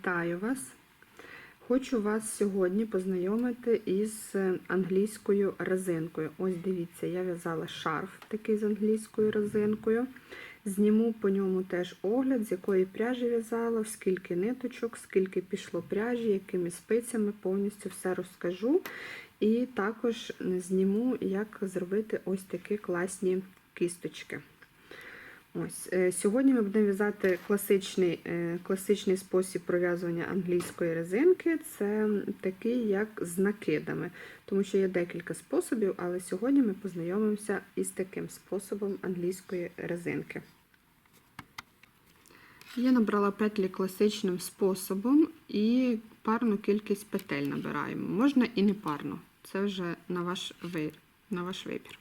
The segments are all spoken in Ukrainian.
Вітаю вас! Хочу вас сьогодні познайомити із англійською резинкою. Ось дивіться, я в'язала шарф такий з англійською резинкою. Зніму по ньому теж огляд, з якої пряжі в'язала, скільки ниточок, скільки пішло пряжі, якими спицями, повністю все розкажу. І також зніму, як зробити ось такі класні кісточки. Ось е, Сьогодні ми будемо в'язати класичний е, класичний спосіб пров'язування англійської резинки. Це такий, як з накидами. Тому що є декілька способів, але сьогодні ми познайомимося із таким способом англійської резинки. Я набрала петлі класичним способом і парну кількість петель набираємо. Можна і не парну. Це вже на ваш вибір.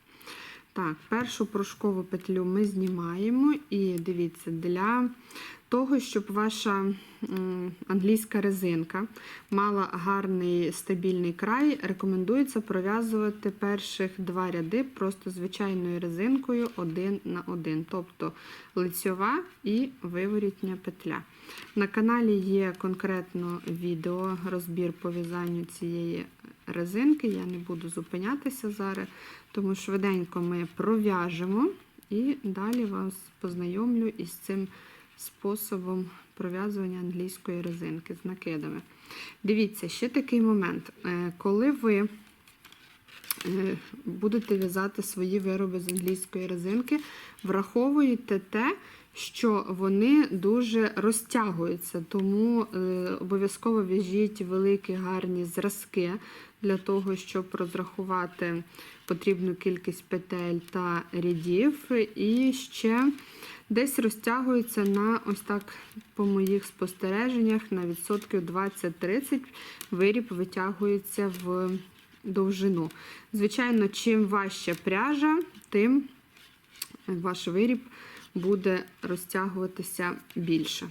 Так, першу порошкову петлю ми знімаємо, і дивіться, для того, щоб ваша англійська резинка мала гарний стабільний край, рекомендується пров'язувати перших два ряди просто звичайною резинкою один на один, тобто лицьова і виворітня петля. На каналі є конкретно відео розбір по в'язанню цієї резинки. Я не буду зупинятися зараз, тому швиденько ми пров'яжемо і далі вас познайомлю із цим способом пров'язування англійської резинки з накидами. Дивіться, ще такий момент. Е, коли ви е, будете в'язати свої вироби з англійської резинки, враховуйте те, що вони дуже розтягуються, тому е, обов'язково в'яжіть великі гарні зразки для того, щоб розрахувати потрібну кількість петель та рядів. І ще десь розтягується на ось так, по моїх спостереженнях, на відсотків 20-30 виріб витягується в довжину. Звичайно, чим важча пряжа, тим ваш виріб буде розтягуватися більше.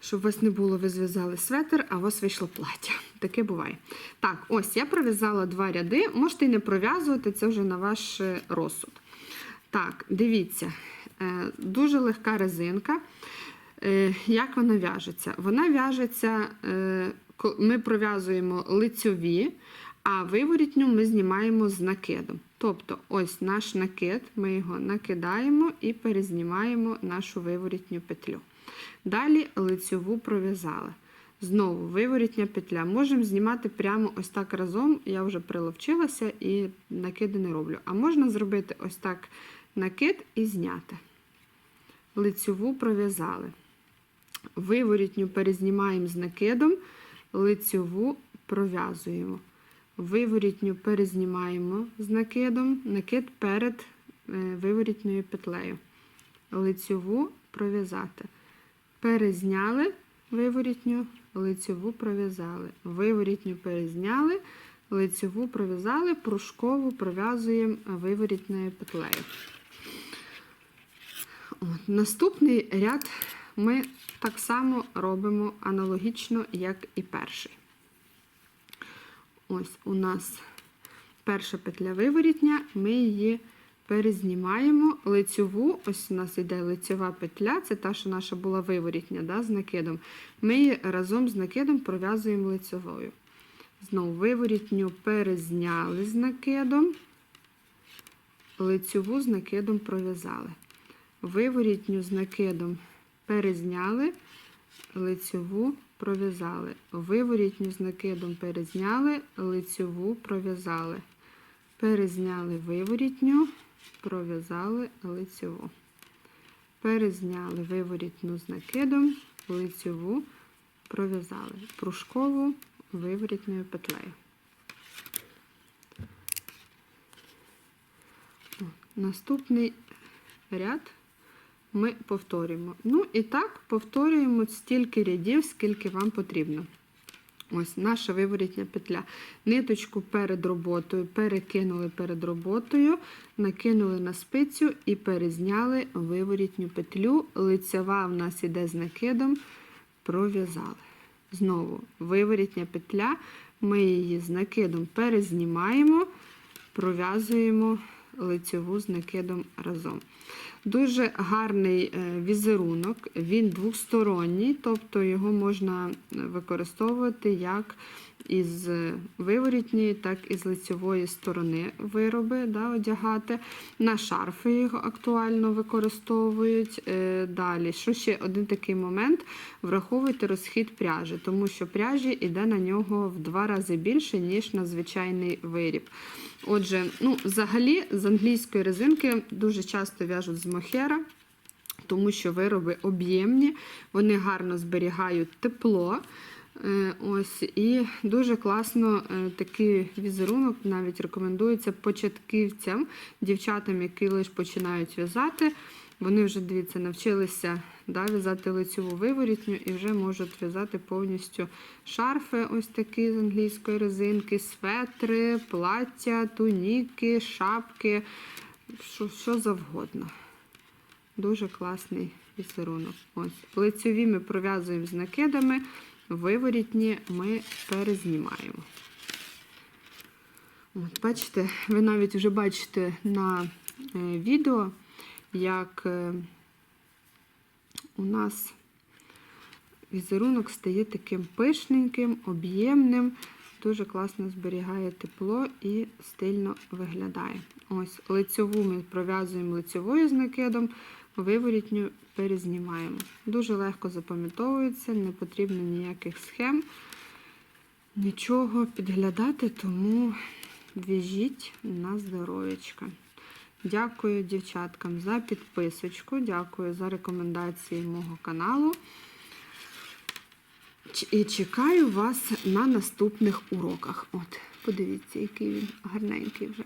Щоб у вас не було, ви зв'язали светр, а у вас вийшло плаття. Таке буває. Так, ось я пров'язала два ряди. Можете і не пров'язувати, це вже на ваш е, розсуд. Так, дивіться, дуже легка резинка. Е, як вона в'яжеться? Вона в'яжеться, ми пров'язуємо лицьові, а виворітню ми знімаємо з накидом. Тобто, ось наш накид, ми його накидаємо і перезнімаємо нашу виворітню петлю. Далі лицьову пров'язали. Знову виворітня петля. Можемо знімати прямо ось так разом, я вже приловчилася і накиди не роблю. А можна зробити ось так накид і зняти. Лицьову пров'язали. Виворітню перезнімаємо з накидом, лицьову пров'язуємо. Виворітню перезнімаємо з накидом, накид перед е, виворітньою петлею. Лицьову пров'язати. Перезняли виворітню, лицьову пров'язали. Виворітню перезняли, лицьову пров'язали, пружкову пров'язуємо виворітною петлею. Наступний ряд ми так само робимо аналогічно, як і перший. Ось у нас перша петля виворітня, ми її перезнімаємо лицьову, ось у нас йде лицьова петля, це та, що наша була виворітня да, з накидом. Ми її разом з накидом пров'язуємо лицьовою. Знову виворітню перезняли з накидом, лицьову з накидом пров'язали. Виворітню з накидом перезняли, лицьову пров'язали. Виворітню з накидом перезняли, лицьову пров'язали. Перезняли виворітню, пров'язали лицьову. Перезняли виворітну з накидом, лицьову, пров'язали пружкову виворітною петлею. Наступний ряд ми повторюємо. Ну і так, повторюємо стільки рядів, скільки вам потрібно. Ось наша виворітня петля. Ниточку перед роботою перекинули перед роботою, накинули на спицю і перезняли виворітню петлю. Лицева в нас іде з накидом, пров'язали. Знову виворітня петля, ми її з накидом перезнімаємо, пров'язуємо лицьову з накидом разом. Дуже гарний е, візерунок, він двосторонній, тобто його можна використовувати як із виворітньої, так і з лицьової сторони вироби да, одягати. На шарфи його актуально використовують. Е, Далі, що ще один такий момент, враховуйте розхід пряжі, тому що пряжі йде на нього в два рази більше, ніж на звичайний виріб. Отже, ну, взагалі з англійської резинки дуже часто в'яжуть з мохера, тому що вироби об'ємні, вони гарно зберігають тепло. Е, Ось, і дуже класно е, такий візерунок навіть рекомендується початківцям, дівчатам, які лише починають в'язати. Вони вже, дивіться, навчилися да, в'язати лицьову виворітню і вже можуть в'язати повністю шарфи, ось такі з англійської резинки, светри, плаття, туніки, шапки, що, що завгодно. Дуже класний візерунок. Ось. Лицьові ми пров'язуємо з накидами, виворітні ми перезнімаємо. От, бачите, ви навіть вже бачите на е, відео, як е, у нас візерунок стає таким пишненьким, об'ємним, дуже класно зберігає тепло і стильно виглядає. Ось лицьову ми пров'язуємо лицьовою з накидом, виворітню перезнімаємо. Дуже легко запам'ятовується, не потрібно ніяких схем, нічого підглядати, тому в'яжіть на здоров'ячка. Дякую дівчаткам за підписочку, дякую за рекомендації мого каналу. І чекаю вас на наступних уроках. От, подивіться, який він гарненький вже.